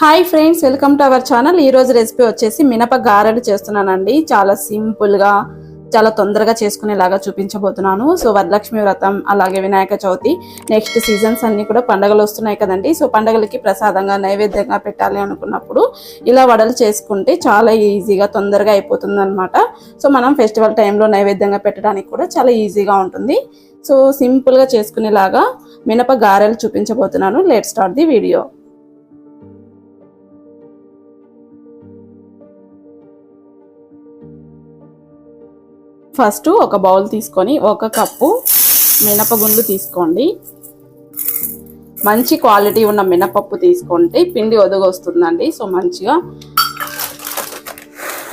Hi friends welcome to our channel. ఈరోజు recipe వచ్చేసి మినప గారెలు చేస్తున్నానండి. చాలా సింపుల్గా చాలా తొందరగా చేసుకునేలాగా చూపించబోతున్నాను. సో వరలక్ష్మి వ్రతం అలాగే వినాయక చవితి నెక్స్ట్ సీజన్స్ అన్నీ కూడా పండగలు వస్తున్నాయి కదండి. సో పండగలకి ప్రసాదంగా నైవేద్యంగా పెట్టాలి అనుకున్నప్పుడు ఇలా వడలు చేసుకుంటే చాలా ఈజీగా తొందరగా అయిపోతుంది అనమాట సో మనం ఫెస్టివల్ టైంలో నైవేద్యంగా పెట్టడానికి కూడా చాలా ఈజీగా ఉంటుంది. సో సింపుల్గా చేసుకునేలాగా మినప గారెలు చూపించబోతున్నాను. Let start the video first ఒక బౌల్ తీసుకొని ఒక కప్పు మినపగుండు తీసుకోండి. మంచి క్వాలిటీ ఉన్న మినపప్పు తీసుకుంటే పిండి ఒదగొస్తుందండి. సో మంచిగా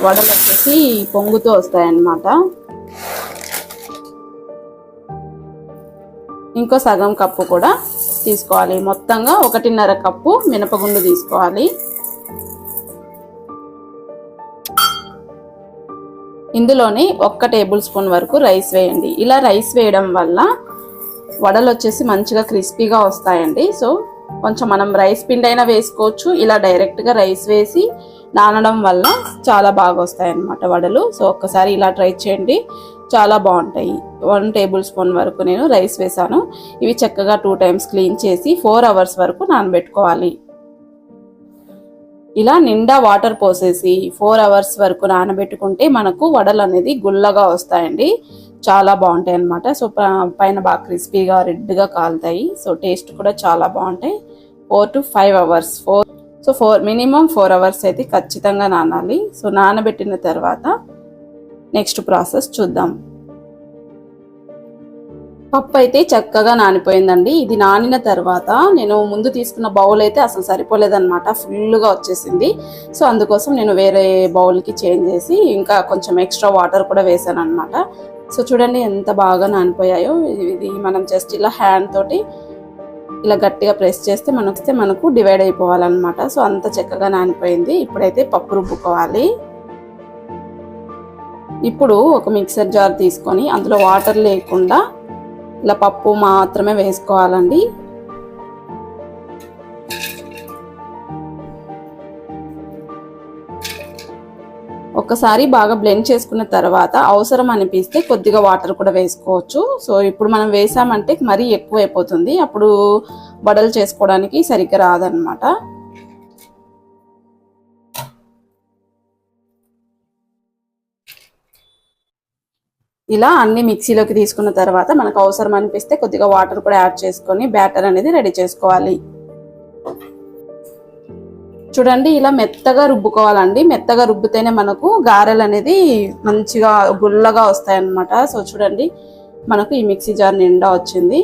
వడలు వచ్చేసి పొంగుతూ వస్తాయన్నమాట. ఇంకో సగం కప్పు కూడా తీసుకోవాలి. మొత్తంగా ఒకటిన్నర కప్పు మినపగుండు తీసుకోవాలి. ఇందులోనే ఒక్క టేబుల్ స్పూన్ వరకు రైస్ వేయండి. ఇలా రైస్ వేయడం వల్ల వడలు వచ్చేసి మంచిగా క్రిస్పీగా వస్తాయండి. సో కొంచెం మనం రైస్ పిండి అయినా వేసుకోవచ్చు. ఇలా డైరెక్ట్గా రైస్ వేసి నానడం వల్ల చాలా బాగా వస్తాయి అన్నమాట వడలు. సో ఒక్కసారి ఇలా ట్రై చేయండి. చాలా బాగుంటాయి. వన్ టేబుల్ స్పూన్ వరకు నేను రైస్ వేసాను. ఇవి చక్కగా టూ టైమ్స్ క్లీన్ చేసి ఫోర్ అవర్స్ వరకు నానబెట్టుకోవాలి. ఇలా నిండా వాటర్ పోసేసి ఫోర్ అవర్స్ వరకు నానబెట్టుకుంటే మనకు వడలు అనేది గుల్లగా వస్తాయండి. చాలా బాగుంటాయి అనమాట సో పైన బాగా క్రిస్పీగా రెడ్గా కాలుతాయి. సో టేస్ట్ కూడా చాలా బాగుంటాయి. Four to five hours four so four minimum four hours అయితే ఖచ్చితంగా నానాలి. సో నానబెట్టిన తర్వాత నెక్స్ట్ ప్రాసెస్ చూద్దాం. పప్పు అయితే చక్కగా నానిపోయిందండి. ఇది నానిన తర్వాత నేను ముందు తీసుకున్న బౌల్ అయితే అసలు సరిపోలేదన్నమాట. ఫుల్గా వచ్చేసింది. సో అందుకోసం నేను వేరే బౌల్కి చేంజ్ చేసి ఇంకా కొంచెం ఎక్స్ట్రా వాటర్ కూడా వేసాను అనమాట సో చూడండి ఎంత బాగా నానిపోయాయో. ఇది మనం జస్ట్ ఇలా హ్యాండ్ తోటి ఇలా గట్టిగా ప్రెస్ చేస్తే మనకు మనకు డివైడ్ అయిపోవాలన్నమాట. సో అంత చక్కగా నానిపోయింది. ఇప్పుడైతే పప్పు రుబ్బుకోవాలి. ఇప్పుడు ఒక మిక్సర్ జార్ తీసుకొని అందులో వాటర్ లేకుండా ఇలా పప్పు మాత్రమే వేసుకోవాలండి. ఒక్కసారి బాగా బ్లెండ్ చేసుకున్న తర్వాత అవసరం అనిపిస్తే కొద్దిగా వాటర్ కూడా వేసుకోవచ్చు. సో ఇప్పుడు మనం వేసామంటే మరీ ఎక్కువ అయిపోతుంది అప్పుడు వడలు చేసుకోవడానికి సరిగ్గా రాదనమాట ఇలా అన్ని మిక్సీలోకి తీసుకున్న తర్వాత మనకు అవసరం అనిపిస్తే కొద్దిగా వాటర్ కూడా యాడ్ చేసుకొని బ్యాటర్ అనేది రెడీ చేసుకోవాలి. చూడండి ఇలా మెత్తగా రుబ్బుకోవాలండి. మెత్తగా రుబ్బితేనే మనకు గారెలు అనేది మంచిగా గుల్లగా వస్తాయి అన్నమాట సో చూడండి మనకు ఈ మిక్సీ జార్ నిండా వచ్చింది.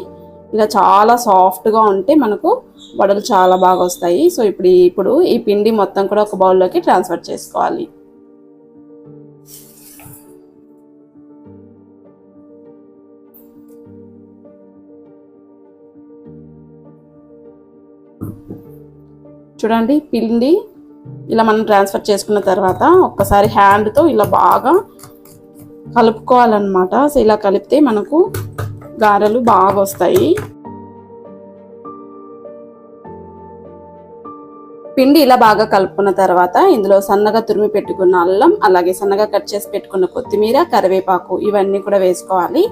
ఇలా చాలా సాఫ్ట్గా ఉంటే మనకు వడలు చాలా బాగా వస్తాయి. సో ఇప్పుడు ఇప్పుడు ఈ పిండి మొత్తం కూడా ఒక బౌల్లోకి ట్రాన్స్ఫర్ చేసుకోవాలి. చూడండి పిండి ఇలా మనం ట్రాన్స్ఫర్ చేసుకున్న తర్వాత ఒక్కసారి హ్యాండ్తో ఇలా బాగా కలుపుకోవాలన్నమాట. సో ఇలా కలిపితే మనకు గారెలు బాగా వస్తాయి. పిండి ఇలా బాగా కలుపుకున్న తర్వాత ఇందులో సన్నగా తురిమి పెట్టుకున్న అల్లం అలాగే సన్నగా కట్ చేసి పెట్టుకున్న కొత్తిమీర కరివేపాకు ఇవన్నీ కూడా వేసుకోవాలి.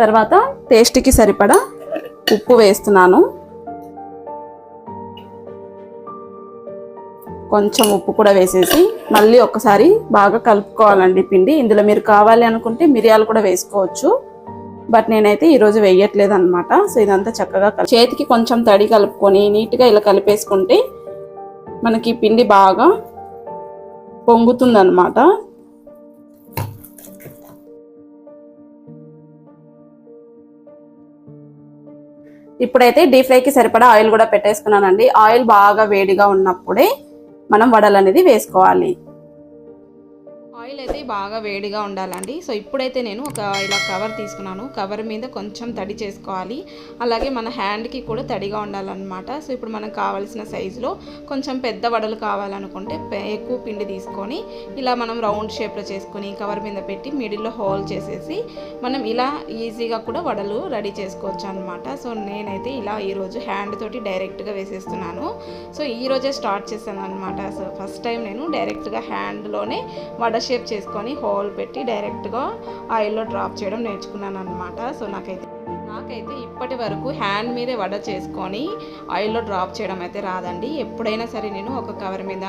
తర్వాత టేస్ట్కి సరిపడా ఉప్పు వేస్తున్నాను. కొంచెం ఉప్పు కూడా వేసేసి మళ్ళీ ఒకసారి బాగా కలుపుకోవాలండి పిండి. ఇందులో మీరు కావాలి అనుకుంటే మిరియాలు కూడా వేసుకోవచ్చు. బట్ నేనైతే ఈరోజు వేయట్లేదు అనమాట సో ఇదంతా చక్కగా చేతికి కొంచెం తడి కలుపుకొని నీట్గా ఇలా కలిపేసుకుంటే మనకి పిండి బాగా పొంగుతుందనమాట ఇప్పుడైతే డీప్ ఫ్రైకి సరిపడా ఆయిల్ కూడా పెట్టేసుకున్నానండి. ఆయిల్ బాగా వేడిగా ఉన్నప్పుడే మనం వడలు అనేది వేసుకోవాలి. బాగా వేడిగా ఉండాలండి. సో ఇప్పుడైతే నేను ఒక ఇలా కవర్ తీసుకున్నాను. కవర్ మీద కొంచెం తడి చేసుకోవాలి. అలాగే మన హ్యాండ్కి కూడా తడిగా ఉండాలన్నమాట. సో ఇప్పుడు మనకు కావాల్సిన సైజులో కొంచెం పెద్ద వడలు కావాలనుకుంటే ఎక్కువ పిండి తీసుకొని ఇలా మనం రౌండ్ షేప్లో చేసుకొని కవర్ మీద పెట్టి మిడిల్లో హోల్ చేసేసి మనం ఇలా ఈజీగా కూడా వడలు రెడీ చేసుకోవచ్చు అనమాట సో నేనైతే ఇలా ఈరోజు హ్యాండ్ తోటి డైరెక్ట్గా వేసేస్తున్నాను. సో ఈ రోజే స్టార్ట్ చేశాను అనమాట సో ఫస్ట్ టైం నేను డైరెక్ట్గా హ్యాండ్లోనే వడ షేప్ చేసుకొని హోల్ పెట్టి డైరెక్ట్గా ఆయిల్లో డ్రాప్ చేయడం నేర్చుకున్నాను అనమాట సో నాకైతే నాకైతే ఇప్పటి వరకు హ్యాండ్ మీదే వడ చేసుకొని ఆయిల్లో డ్రాప్ చేయడం అయితే రాదండి. ఎప్పుడైనా సరే నేను ఒక కవర్ మీద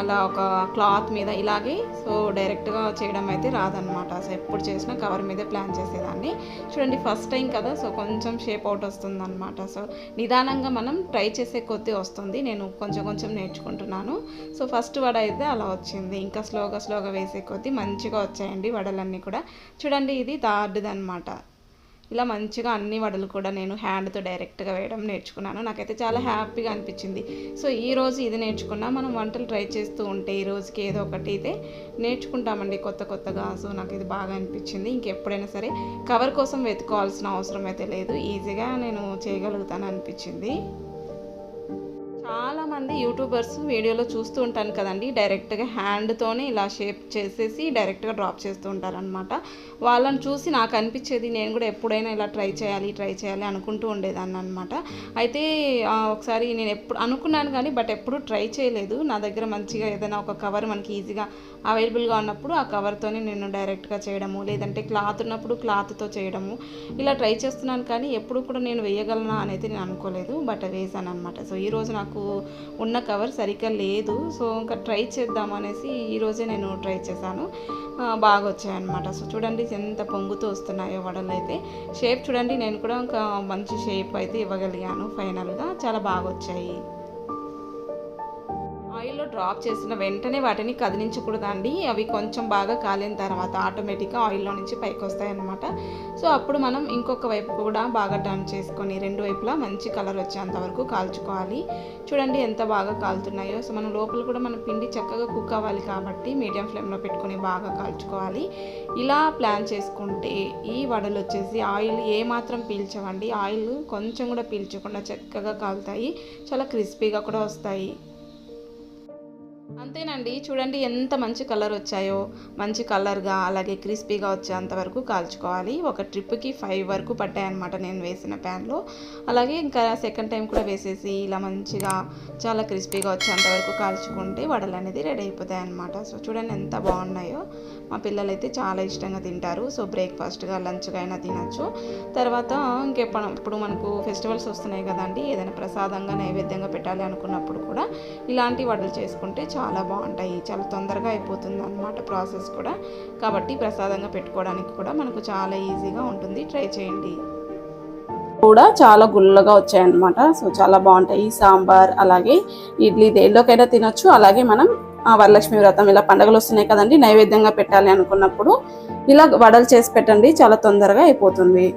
అలా ఒక క్లాత్ మీద ఇలాగే సో డైరెక్ట్గా చేయడం అయితే రాదనమాట సో ఎప్పుడు చేసినా కవర్ మీదే ప్లాన్ చేసేదాన్ని. చూడండి ఫస్ట్ టైం కదా సో కొంచెం షేప్ అవుట్ వస్తుందన్నమాట. సో నిదానంగా మనం ట్రై చేసే కొద్దీ వస్తుంది. నేను కొంచెం కొంచెం నేర్చుకుంటున్నాను. సో ఫస్ట్ వడ అయితే అలా వచ్చింది. ఇంకా స్లోగా స్లోగా వేసే కొద్దీ మంచిగా వచ్చాయండి వడలన్నీ కూడా. చూడండి ఇది థర్డ్ది అనమాట ఇలా మంచిగా అన్ని వడలు కూడా నేను హ్యాండ్తో డైరెక్ట్గా వేయడం నేర్చుకున్నాను. నాకైతే చాలా హ్యాపీగా అనిపించింది. సో ఈ రోజు ఇది నేర్చుకున్నా మనం వంటలు ట్రై చేస్తూ ఉంటే ఈ రోజుకి ఏదో ఒకటి అయితే నేర్చుకుంటామండి కొత్త కొత్తగా. సో నాకు ఇది బాగా అనిపించింది. ఇంకెప్పుడైనా సరే కవర్ కోసం వెతుకోవాల్సిన అవసరం అయితే లేదు. ఈజీగా నేను చేయగలుగుతాను అనిపించింది. చాలా మంది యూట్యూబర్స్ వీడియోలో చూస్తూ ఉంటాను కదండి. డైరెక్ట్గా హ్యాండ్తోనే ఇలా షేప్ చేసేసి డైరెక్ట్గా డ్రాప్ చేస్తూ ఉంటారనమాట వాళ్ళని చూసి నాకు అనిపించేది నేను కూడా ఎప్పుడైనా ఇలా ట్రై చేయాలి ట్రై చేయాలి అనుకుంటూ ఉండేదాన్ని అనమాట అయితే ఒకసారి నేను ఎప్పుడు అనుకున్నాను కానీ బట్ ఎప్పుడు ట్రై చేయలేదు. నా దగ్గర మంచిగా ఏదైనా ఒక కవర్ మనకి ఈజీగా అవైలబుల్గా ఉన్నప్పుడు ఆ కవర్తోనే నేను డైరెక్ట్గా చేయడము లేదంటే క్లాత్ ఉన్నప్పుడు క్లాత్తో చేయడము ఇలా ట్రై చేస్తున్నాను కానీ ఎప్పుడు కూడా నేను వేయగలనా అనేది నేను అనుకోలేదు. బట్ వేసాను అనమాట సో ఈ రోజు నాకు ఉన్న కవర్ సరిగ్గా లేదు. సో ఇంకా ట్రై చేద్దామనేసి ఈరోజే నేను ట్రై చేశాను. బాగా వచ్చాయన్నమాట సో చూడండి ఎంత పొంగుతూ వస్తున్నాయో వడలు అయితే. షేప్ చూడండి నేను కూడా ఇంకా మంచి షేప్ అయితే ఇవ్వగలిగాను ఫైనల్గా. చాలా బాగా వచ్చాయి. డ్రాప్ చేసిన వెంటనే వాటిని కదిలించకూడదండి. అవి కొంచెం బాగా కాలిన తర్వాత ఆటోమేటిక్గా ఆయిల్లో నుంచి పైకి వస్తాయన్నమాట సో అప్పుడు మనం ఇంకొక వైపు కూడా బాగా టర్న్ చేసుకొని రెండు వైపులా మంచి కలర్ వచ్చేంత వరకు కాల్చుకోవాలి. చూడండి ఎంత బాగా కాలుతున్నాయో. సో మనం లోపల కూడా మన పిండి చక్కగా కుక్ అవ్వాలి కాబట్టి మీడియం ఫ్లేమ్లో పెట్టుకొని బాగా కాల్చుకోవాలి. ఇలా ప్లాన్ చేసుకుంటే ఈ వడలు వచ్చేసి ఆయిల్ ఏమాత్రం పీల్చవండి. ఆయిల్ కొంచెం కూడా పీల్చకుండా చక్కగా కాలుతాయి. చాలా క్రిస్పీగా కూడా వస్తాయి. అంతేనండి. చూడండి ఎంత మంచి కలర్ వచ్చాయో. మంచి కలర్గా అలాగే క్రిస్పీగా వచ్చేంత వరకు కాల్చుకోవాలి. ఒక ట్రిప్కి ఫైవ్ వరకు పట్టాయన్నమాట నేను వేసిన ప్యాన్లో. అలాగే ఇంకా సెకండ్ టైం కూడా వేసేసి ఇలా మంచిగా చాలా క్రిస్పీగా వచ్చేంత వరకు కాల్చుకుంటే వడలు అనేది రెడీ అయిపోతాయి అన్నమాట సో చూడండి ఎంత బాగున్నాయో. మా పిల్లలైతే చాలా ఇష్టంగా తింటారు. సో బ్రేక్ఫాస్ట్గా లంచ్గా అయినా తినచ్చు. తర్వాత ఇంకెప్పుడు ఇప్పుడు మనకు ఫెస్టివల్స్ వస్తున్నాయి కదండి ఏదైనా ప్రసాదంగా నైవేద్యంగా పెట్టాలి అనుకున్నప్పుడు కూడా ఇలాంటి వడలు చేసుకుంటే చాలా బాగుంటాయి. చాలా తొందరగా అయిపోతుంది అనమాట ప్రాసెస్ కూడా. కాబట్టి ప్రసాదంగా పెట్టుకోవడానికి కూడా మనకు చాలా ఈజీగా ఉంటుంది. ట్రై చేయండి. కూడా చాలా గుల్లగా వచ్చాయన్నమాట. సో చాలా బాగుంటాయి. సాంబార్ అలాగే ఇడ్లీ దేనిలోకైనా తినొచ్చు. అలాగే మనం వరలక్ష్మి వ్రతం ఇలా పండుగలు వస్తున్నాయి కదండి నైవేద్యంగా పెట్టాలి అనుకున్నప్పుడు ఇలా వడలు చేసి పెట్టండి చాలా తొందరగా అయిపోతుంది.